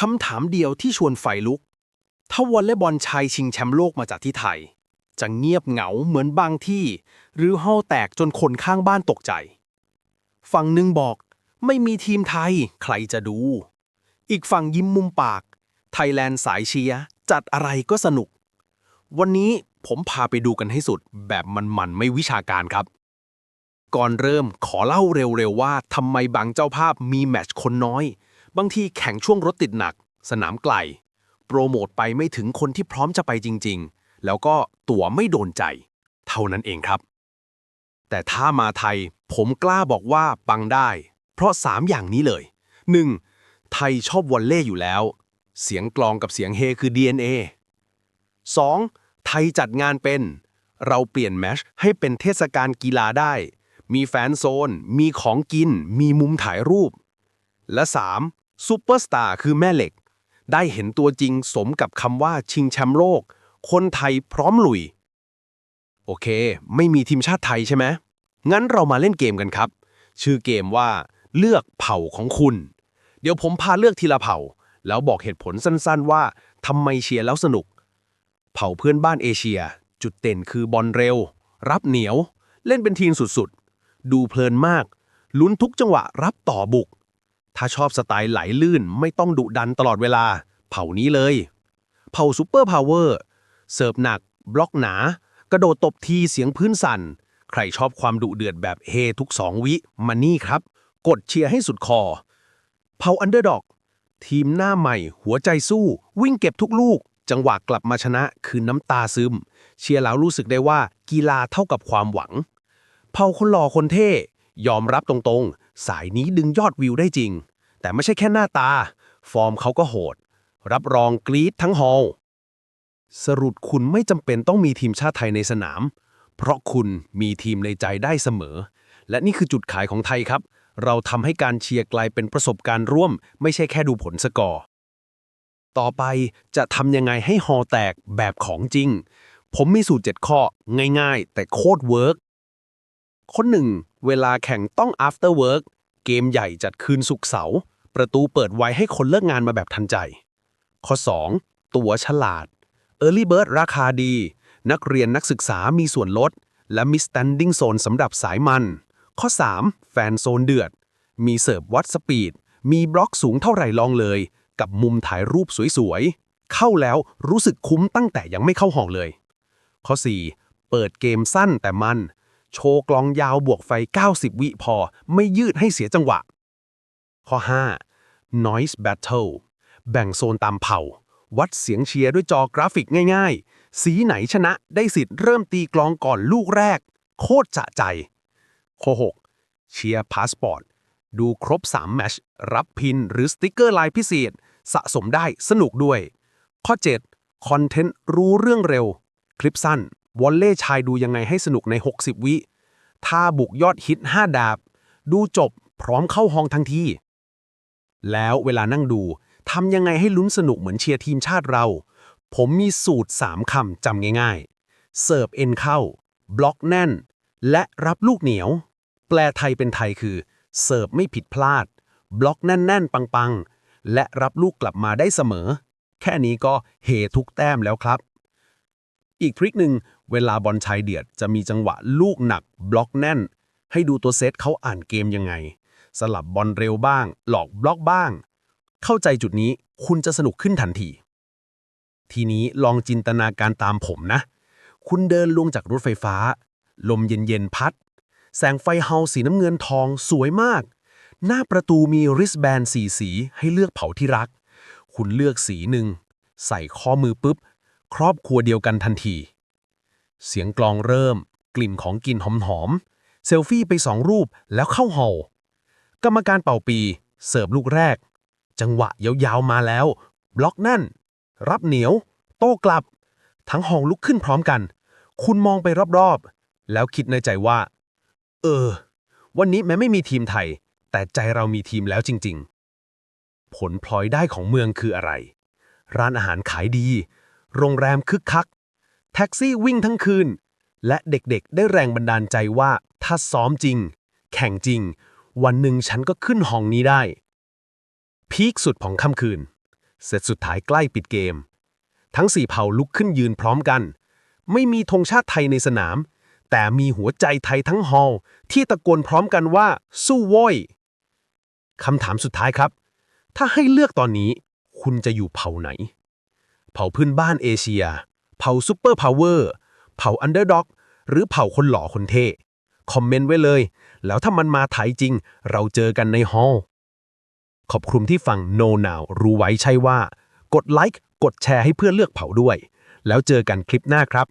คำถามเดียวที่ชวนไฟลุก ถ้าวอลเลย์บอลชายชิงแชมป์โลกมาจากที่ไทย จะเงียบเหงาเหมือนบางที่ หรือห้อแตกจนคนข้างบ้านตกใจ ฝั่งหนึ่งบอกไม่มีทีมไทยใครจะดู อีกฝั่งยิ้มมุมปาก ไทยแลนด์สายเชียร์จัดอะไรก็สนุก วันนี้ผมพาไปดูกันให้สุดแบบมันๆไม่วิชาการครับ ก่อนเริ่มขอเล่าเร็วๆว่าทำไมบางเจ้าภาพมีแมตช์คนน้อย บางทีแข่งช่วงรถติดหนัก สนามไกล โปรโมทไปไม่ถึงคนที่พร้อมจะไปจริง ๆ แล้วก็ตั๋วไม่โดนใจ เท่านั้นเองครับ แต่ถ้ามาไทยผมกล้าบอกว่าปังได้ เพราะ 3 อย่างนี้เลย 1. ไทยชอบวอลเล่อยู่แล้ว เสียงกลองกับเสียงเฮคือ DNA 2. ไทยจัดงานเป็น เราเปลี่ยนแมชให้เป็นเทศกาลกีฬาได้ มีแฟนโซน มีของกิน มีมุมถ่ายรูป และ 3. ซูเปอร์สตาร์คือแม่เหล็ก ได้เห็นตัวจริงสมกับคำว่าชิงแชมป์โลก คนไทยพร้อมลุย โอเค ไม่มีทีมชาติไทยใช่ไหม งั้นเรามาเล่นเกมกันครับ ชื่อเกมว่า เลือกเผ่าของคุณ เดี๋ยวผมพาเลือกทีละเผ่า แล้วบอกเหตุผลสั้นๆว่าทำไมเชียร์แล้วสนุก เผ่าเพื่อนบ้านเอเชีย จุดเด่นคือบอลเร็ว รับเหนียว เล่นเป็นทีมสุดๆ ดูเพลินมาก ลุ้นทุกจังหวะรับต่อบุก ถ้าชอบสไตล์ไหลลื่นไม่ต้องดุดันตลอดเวลา เผ่านี้เลย เผ่าซูเปอร์พาวเวอร์ เสิร์ฟหนัก บล็อกหนา กระโดดตบทีเสียงพื้นสั่น ใครชอบความดุเดือดแบบเฮทุกสองวิมานี่ครับ กดเชียร์ให้สุดคอ เผ่าอันเดอร์ด็อก ทีมหน้าใหม่ หัวใจสู้ วิ่งเก็บทุกลูก จังหวะกลับมาชนะคือน้ำตาซึม เชียร์แล้วรู้สึกได้ว่ากีฬาเท่ากับความหวัง เผ่าคนหล่อคนเท่ยอมรับตรงๆ สายนี้ดึงยอดวิวได้จริง แต่ไม่ใช่แค่หน้าตา ฟอร์มเขาก็โหด รับรองกรี๊ดทั้งฮอลสรุปคุณไม่จำเป็นต้องมีทีมชาติไทยในสนาม เพราะคุณมีทีมในใจได้เสมอ และนี่คือจุดขายของไทยครับ เราทำให้การเชียร์กลายเป็นประสบการณ์ร่วม ไม่ใช่แค่ดูผลสกอร์ต่อไปจะทำยังไงให้ฮอลแตกแบบของจริง ผมมีสูตร 7 ข้อง่ายๆ แต่โคตรเวิร์ก ข้อหนึ่ง เวลาแข่งต้อง after work เกมใหญ่จัดคืนศุกเสาร์ประตูเปิดไว้ให้คนเลิกงานมาแบบทันใจ ข้อ 2 ตั๋วฉลาด Early Bird ราคาดี นักเรียนนักศึกษามีส่วนลด และมี standing zone สำหรับสายมัน ข้อ 3 แฟนโซนเดือด มีเสิร์ฟวัดสปีด มีบล็อกสูงเท่าไหร่ลองเลย กับมุมถ่ายรูปสวยๆ เข้าแล้วรู้สึกคุ้มตั้งแต่ยังไม่เข้าห้องเลย ข้อ 4 เปิดเกมสั้นแต่มัน โชว์กลองยาวบวกไฟ 90 วิพอ ไม่ยืดให้เสียจังหวะ ข้อ 5 noise battle แบ่งโซนตามเผ่า วัดเสียงเชียร์ด้วยจอกราฟิกง่ายๆ สีไหนชนะได้สิทธิ์เริ่มตีกลองก่อนลูกแรก โคตรจะใจ ข้อ 6 เชียร์พาสปอร์ตดูครบ 3 แมช รับพินหรือสติกเกอร์ลายพิเศษ สะสมได้สนุกด้วย ข้อ 7 คอนเทนต์รู้เรื่องเร็ว คลิปสั้น วอลเล่ชายดูยังไงให้สนุกใน 60 วิท่าบุกยอดฮิต 5 ดาบ ดูจบพร้อมเข้าห้องทันที แล้วเวลานั่งดูทำยังไงให้ลุ้นสนุกเหมือนเชียร์ทีมชาติเรา ผมมีสูตร 3 คำจำง่ายๆ เสิร์ฟเอ็นเข้า บล็อกแน่น และรับลูกเหนียว แปลไทยเป็นไทยคือ เสิร์ฟไม่ผิดพลาด บล็อกแน่นๆ ปังๆ และรับลูกกลับมาได้เสมอ แค่นี้ก็เฮทุกแต้มแล้วครับ อีกทริคหนึ่ง เวลาบอลชายเดือดจะมีจังหวะลูกหนัก บล็อกแน่น ให้ดูตัวเซตเขาอ่านเกมยังไง สลับบอลเร็วบ้าง หลอกบล็อกบ้าง เข้าใจจุดนี้คุณจะสนุกขึ้นทันที ทีนี้ลองจินตนาการตามผมนะ คุณเดินลงจากรถไฟฟ้า ลมเย็นๆพัด แสงไฟเฮาสีน้ำเงินทองสวยมาก หน้าประตูมีริสแบนสีสีให้เลือกเผาที่รัก คุณเลือกสีหนึ่งใส่ข้อมือปุ๊บ ครอบครัวเดียวกันทันที เสียงกลองเริ่ม กลิ่นของกินหอมๆเซลฟี่ไปสองรูปแล้วเข้าหอลกรรมการเป่าปี เสิร์ฟลูกแรก จังหวะยาวๆมาแล้ว บล็อกนั่น รับเหนียว โต้กลับ ทั้งห้องลุกขึ้นพร้อมกัน คุณมองไปรอบๆ แล้วคิดในใจว่า เออ วันนี้แม้ไม่มีทีมไทย แต่ใจเรามีทีมแล้วจริง ๆ ผลพลอยได้ของเมืองคืออะไร ร้านอาหารขายดี โรงแรมคึกคัก แท็กซี่วิ่งทั้งคืน และเด็กๆ ได้แรงบันดาลใจว่าถ้าซ้อมจริง แข่งจริง วันหนึ่งฉันก็ขึ้นห้องนี้ได้ พีคสุดของค่ำคืน เสร็จสุดท้ายใกล้ปิดเกม ทั้งสี่เผ่าลุกขึ้นยืนพร้อมกัน ไม่มีธงชาติไทยในสนาม แต่มีหัวใจไทยทั้งฮอลที่ตะโกนพร้อมกันว่า สู้โว้ยคำถามสุดท้ายครับ ถ้าให้เลือกตอนนี้ คุณจะอยู่เผ่าไหน เผ่าพื้นบ้านเอเชีย เผ่าซูเปอร์พาวเวอร์เผ่าอันเดอร์ด็อกหรือเผ่าคนหล่อคนเท่คอมเมนต์ไว้เลย แล้วถ้ามันมาไทยจริง เราเจอกันในฮอล์ขอบคุณที่ฟัง No Now รู้ไว้ใช่ว่า กดไลค์กดแชร์ให้เพื่อนเลือกเผาด้วย แล้วเจอกันคลิปหน้าครับ